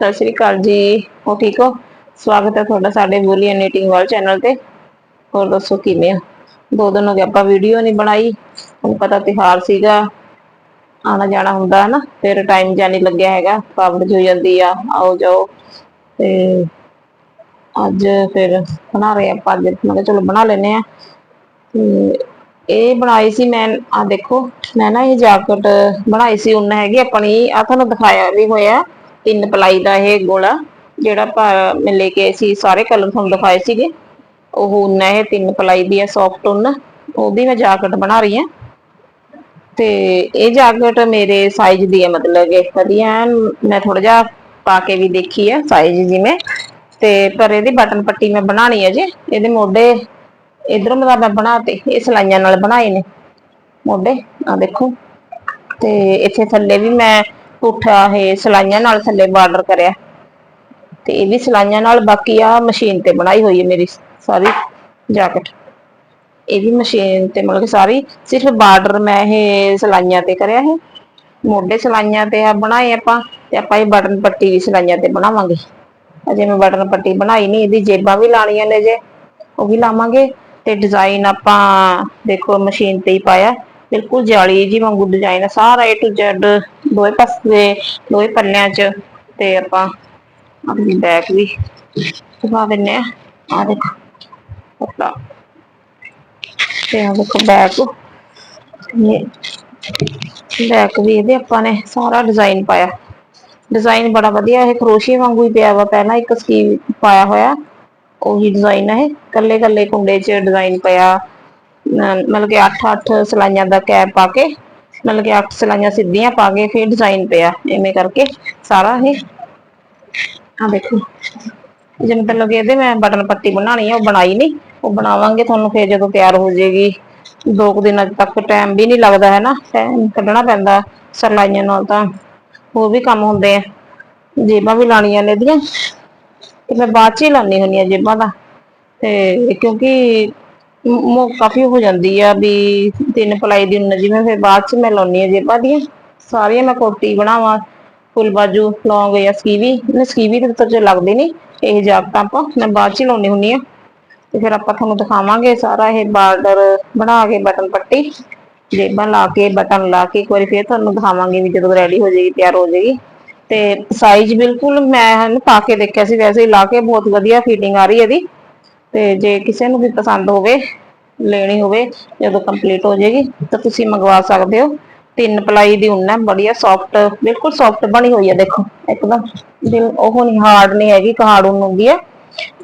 ਸਤਿ ਸ਼੍ਰੀ ਅਕਾਲ ਜੀ। ਹੋ ਠੀਕ ਹੋ? ਸਵਾਗਤ ਹੈ ਤੁਹਾਡਾ ਸਾਡੇ ਬੋਲੀਆ ਨੀਟਿੰਗ ਵਾਲ ਚੈਨਲ ਤੇ। ਹੋਰ ਦੱਸੋ ਕਿਵੇਂ ਹੋ? ਦੋ ਦਿਨ ਹੋ ਗਏ ਆਪਾਂ ਵੀਡੀਓ ਨਹੀਂ ਬਣਾਈ। ਤੁਹਾਨੂੰ ਪਤਾ ਤਿਹਾਰ ਸੀਗਾ। ਆਣਾ ਜਾਣਾ ਹੁੰਦਾ ਹੈ ਨਾ ਫਿਰ ਟਾਈਮ ਜਾਂ ਲੱਗਿਆ ਹੈਗਾ। ਪਾਬੰਦ ਹੋ ਜਾਂਦੀ ਆ। ਆਓ ਜਾਓ। ਤੇ ਅੱਜ ਫਿਰ ਬਣਾ ਰਹੇ ਆਪਾਂ ਅੱਜ। ਮੈਂ ਕਿਹਾ ਚਲੋ ਬਣਾ ਲੈਨੇ ਆ ਤੇ ਇਹ ਬਣਾਈ ਸੀ ਮੈਂ। ਆ ਦੇਖੋ। ਮੈਂ ਨਾ ਇਹ ਜਾਕਟ ਬਣਾਈ ਸੀ। ਉਹਨਾਂ ਹੈਗੀ ਆਪਣੀ। ਆ ਤੁਹਾਨੂੰ ਦਿਖਾਇਆ ਵੀ ਹੋਇਆ। ਤਿੰਨ ਪਲਾਈ ਦਾ ਇਹ ਗੋਲਾ, ਜਿਹੜਾ ਮੈਂ ਲੈ ਕੇ ਆਈ ਸੀ, ਸਾਰੇ ਕਲਰ ਤੁਹਾਨੂੰ ਦਿਖਾਏ ਸੀਗੇ। ਉਹ ਉನ್ನ ਇਹ ਤਿੰਨ ਪਲਾਈ ਦੀ ਹੈ ਸੌਫਟ ਉਨ, ਉਹਦੀ ਮੈਂ ਜਾਕਟ ਬਣਾ ਰਹੀ ਹਾਂ। ਤੇ ਇਹ ਜਾਕਟ ਮੇਰੇ ਸਾਈਜ਼ ਦੀ ਹੈ ਮਤਲਬ ਕਿ ਵਧੀਆ, ਮੈਂ ਥੋੜਾ ਜਿਹਾ ਪਾ ਕੇ ਵੀ ਦੇਖੀ ਹੈ ਸਾਈਜ਼ ਜਿਵੇਂ। ਤੇ ਪਰ ਇਹਦੀ ਬਟਨ ਪੱਟੀ ਮੈਂ ਬਣਾਣੀ ਹੈ ਜੇ, ਇਹਦੇ ਮੋਢੇ ਇਧਰੋਂ ਮਤਲਬ ਮੈਂ ਬਣਾਤੇ ਇਹ ਸਲਾਈਆਂ ਨਾਲ ਬਣਾਏ ਨੇ। ਮੋਢੇ ਆ ਦੇਖੋ। ਤੇ ਇੱਥੇ ਥੱਲੇ ਵੀ ਮੈਂ ਪੁੱਠਾ ਇਹ ਸਲਾਈਆਂ ਨਾਲ ਥੱਲੇ ਬਾਰਡਰ ਕਰਿਆ। ਤੇ ਇਹ ਵੀ ਸਲਾਈਆਂ ਨਾਲ, ਬਾਕੀ ਆ ਮਸ਼ੀਨ ਤੇ ਬਣਾਈ ਹੋਈ ਹੈ ਮੇਰੀ ਸਾਰੀ ਜਾਕਟ ਇਹ ਵੀ ਮਸ਼ੀਨ ਤੇ ਮਤਲਬ ਸਾਰੀ, ਸਿਰਫ ਬਾਰਡਰ ਮੈਂ ਇਹ ਸਲਾਈਆਂ ਤੇ ਕਰਿਆ ਹੈ ਮੋਢੇ ਸਲਾਈਆਂ ਤੇ ਆ ਬਣਾਏ ਆਪਾਂ, ਤੇ ਆਪਾਂ ਇਹ ਬਟਨ ਪੱਟੀ ਵੀ ਸਲਾਈਆਂ ਤੇ ਬਣਾਵਾਂਗੇ। ਅਜੇ ਮੈਂ ਬਟਨ ਪੱਟੀ ਬਣਾਈ ਨਹੀਂ, ਇਹਦੀ ਜੇਬਾਂ ਵੀ ਲਾਣੀਆਂ ਨੇ ਜੇ, ਉਹ ਵੀ ਲਾਵਾਂਗੇ। ਤੇ ਡਿਜ਼ਾਈਨ ਆਪਾਂ ਦੇਖੋ ਮਸ਼ੀਨ ਤੇ ਹੀ ਪਾਇਆ। ਬਿਲਕੁਲ ਜਾਲੀ ਜੀ ਵਾਂਗੂ ਡਿਜ਼ਾਈਨ ਹੈ ਸਾਰਾ A to Z ਦੋਏ ਪਾਸੇ ਦੋਏ ਪੱਲਿਆਂ 'ਚ ਤੇ ਆਪਾਂ ਆਪਣੀ ਬੈਕ ਵੀ ਦਿਖਾ ਦਿੰਨੇ ਆ। ਆ ਦੇਖੋ ਪਤਲਾ ਤੇ ਆ ਦੇਖੋ ਬੈਕ ਇਹ ਬੈਕ ਵੀ ਇਹਦੇ ਆਪਾਂ ਨੇ ਸਾਰਾ ਡਿਜ਼ਾਈਨ ਪਾਇਆ। ਡਿਜ਼ਾਈਨ ਬੜਾ ਵਧੀਆ, ਇਹ ਕਰੋਸ਼ੀਏ ਵਾਂਗੂ ਹੀ ਪਿਆ ਵਾ। ਪਹਿਲਾਂ ਇੱਕ ਸਕੀਮ ਪਾਇਆ ਹੋਇਆ। ਉਹੀ ਡਿਜ਼ਾਈਨ ਹੈ ਇਹ। ਕੱਲੇ ਕੱਲੇ ਕੁੰਡੇ 'ਚ ਡਿਜ਼ਾਈਨ ਪਿਆ। ਮਤਲਬ ਕਿ 8-8 ਸਲਾਈਆਂ ਦਾ ਕੈਪ ਪਾ ਕੇ, ਮਤਲਬ ਕਿ 8 ਸਲਾਈਆਂ ਸਿੱਧੀਆਂ ਪਾ ਕੇ ਫਿਰ ਡਿਜ਼ਾਈਨ ਪਿਆ ਐਵੇਂ ਕਰਕੇ ਸਾਰਾ ਇਹ। ਆ ਦੇਖੋ ਜੇ ਮਤਲਬ ਕਿ ਇਹਦੇ ਮੈਂ ਬਟਨ ਪੱਟੀ ਬਣਾਣੀ ਹੈ ਉਹ ਬਣਾਈ ਨਹੀਂ, ਉਹ ਬਣਾਵਾਂਗੇ ਤੁਹਾਨੂੰ ਫਿਰ ਜਦੋਂ ਤਿਆਰ ਹੋ ਜਾਏਗੀ। ਦੋ ਕੁ ਦਿਨਾਂ ਤੱਕ ਟਾਈਮ ਵੀ ਨਹੀਂ ਲੱਗਦਾ, ਹੈ ਨਾ? ਟਾਈਮ ਕੱਢਣਾ ਪੈਂਦਾ ਸਲਾਈਆਂ ਨਾਲ ਤਾਂ, ਹੋਰ ਵੀ ਕੰਮ ਹੁੰਦੇ ਆ। ਜੇਬਾਂ ਵੀ ਲਾਣੀਆਂ ਨੇ ਇਹਦੀਆਂ। ਤੇ ਮੈਂ ਬਾਅਦ ਚ ਹੀ ਲਾਉਣੀ ਹੁੰਦੀ ਆ ਜੇਬਾਂ ਦਾ। ਤੇ ਕਿਉਂਕਿ ਮੋ ਕਾਫੀ ਹੋ ਜਾਂਦੀ ਆ ਵੀ ਤਿੰਨ ਪਲਾਈ ਦੀ ਉਨ ਜਿਵੇਂ ਫਿਰ ਬਾਅਦ ਚ ਮੈਂ ਲਾਉਣੀ ਆ ਜੇਬਾਂ ਦੀਆਂ, ਸਾਰੀਆਂ ਮੈਂ ਕੋਟੀ ਬਣਾਵਾਂ, ਫੁੱਲ ਬਾਜੂ, ਲੌਂਗ ਜਾਂ ਸਕੀਵੀ, ਨੇ ਸਕੀਵੀ ਦੇ ਤਾਂ ਜੇ ਲੱਗਦੇ ਨਹੀਂ, ਇਹ ਜਾਕਟਾਂ ਆਪਾਂ, ਮੈਂ ਬਾਅਦ ਚ ਹੀ ਲਾਉਣੀ ਹੁੰਦੀ ਆ ਤੇ ਫਿਰ ਆਪਾਂ ਤੁਹਾਨੂੰ ਦਿਖਾਵਾਂਗੇ ਸਾਰਾ ਇਹ ਬਾਰਡਰ ਬਣਾ ਕੇ ਬਟਨ ਪੱਟੀ, ਜੇਬਾਂ ਲਾ ਕੇ, ਬਟਨ ਲਾ ਕੇ, ਇੱਕ ਵਾਰੀ ਫਿਰ ਤੁਹਾਨੂੰ ਦਿਖਾਵਾਂਗੇ ਵੀ ਜਦੋਂ ਰੈਡੀ ਹੋ ਜਾਏਗੀ, ਤਿਆਰ ਹੋ ਜਾਏਗੀ। ਤੇ ਸਾਈਜ਼ ਬਿਲਕੁਲ ਮੈਂ ਇਹਨੂੰ ਪਾ ਕੇ ਦੇਖਿਆ ਸੀ, ਵੈਸੇ ਹੀ ਲਾ ਕੇ ਬਹੁਤ ਵਧੀਆ ਫਿਟਿੰਗ ਆ ਰਹੀ ਹੈ ਇਹਦੀ। ਤੇ ਜੇ ਕਿਸੇ ਨੂੰ ਵੀ ਪਸੰਦ ਹੋਵੇ, ਲੈਣੀ ਹੋਵੇ, ਜਦੋਂ ਕੰਪਲੀਟ ਹੋ ਜਾਏਗੀ, ਤਾਂ ਤੁਸੀਂ ਮੰਗਵਾ ਸਕਦੇ ਹੋ। ਤਿੰਨ ਪਲਾਈ ਦੀ ਉਨ ਹੈ, ਬੜੀਆ ਸੌਫਟ ਬਿਲਕੁਲ ਸੌਫਟ ਬਣੀ ਹੋਈ ਹੈ, ਦੇਖੋ, ਇੱਕਦਮ। ਦਿਲ, ਉਹ ਨਹੀਂ ਹਾਰਡ ਨਹੀਂ ਹੈਗੀ, ਕਹਾੜ ਉਨ ਹੁੰਦੀ ਹੈ।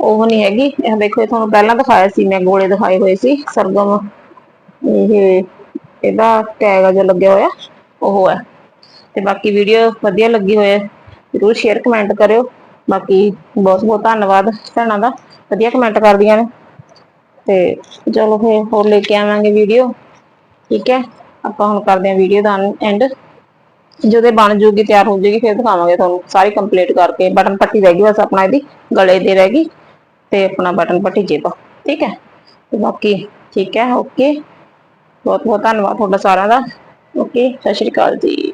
ਉਹ ਨਹੀਂ ਹੈਗੀ। ਇਹ ਦੇਖੋ, ਇਹ ਤੁਹਾਨੂੰ ਪਹਿਲਾਂ ਦਿਖਾਇਆ ਸੀ, ਮੈਂ ਗੋਲੇ ਦਿਖਾਏ ਹੋਏ ਸੀ, ਸਰਗਮ, ਇਹ, ਇਹਦਾ ਟੈਗ ਆ ਜੋ ਲੱਗਿਆ ਹੋਇਆ, ਉਹ ਹੈ। ਤੇ ਬਾਕੀ ਵੀਡੀਓ ਵਧੀਆ ਲੱਗੀ ਹੋਏ, ਜਰੂਰ ਸ਼ੇਅਰ ਕਮੈਂਟ ਕਰਿਓ। ਬਾਕੀ ਬਹੁਤ ਬਹੁਤ ਧੰਨਵਾਦ ਭੈਣਾਂ ਦਾ। ਵਧੀਆ ਕਮੈਂਟ ਕਰਦੀਆਂ ਨੇ। ਤੇ ਚਲੋ ਫੇਰ ਹੋਰ ਲੈ ਕੇ ਆਵਾਂਗੇ ਵੀਡੀਓ ਠੀਕ ਹੈ? ਆਪਾਂ ਹੁਣ ਕਰਦੇ ਹਾਂ ਵੀਡੀਓ ਦਾ ਐਂਡ ਜਦੋਂ ਬਣ ਜੂਗੀ, ਤਿਆਰ ਹੋ ਜੂਗੀ, ਫਿਰ ਦਿਖਾਵਾਂਗੇ ਤੁਹਾਨੂੰ। ਸਾਰੀ ਕੰਪਲੀਟ ਕਰਕੇ ਬਟਨ ਪੱਟੀ ਰਹਿ ਗਈ, ਬਸ ਆਪਣਾ ਇਹਦੀ ਗਲੇ ਦੀ ਰਹਿ ਗਈ। ਤੇ ਆਪਣਾ ਬਟਨ ਪੱਟੀ ਜੇਬ ਠੀਕ ਹੈ? ਤੇ ਬਾਕੀ ਠੀਕ ਹੈ ਓਕੇ ਬਹੁਤ ਬਹੁਤ ਧੰਨਵਾਦ ਤੁਹਾਡਾ ਸਾਰਿਆਂ ਦਾ। ਓਕੇ ਸਤਿ ਸ਼੍ਰੀ ਅਕਾਲ ਜੀ।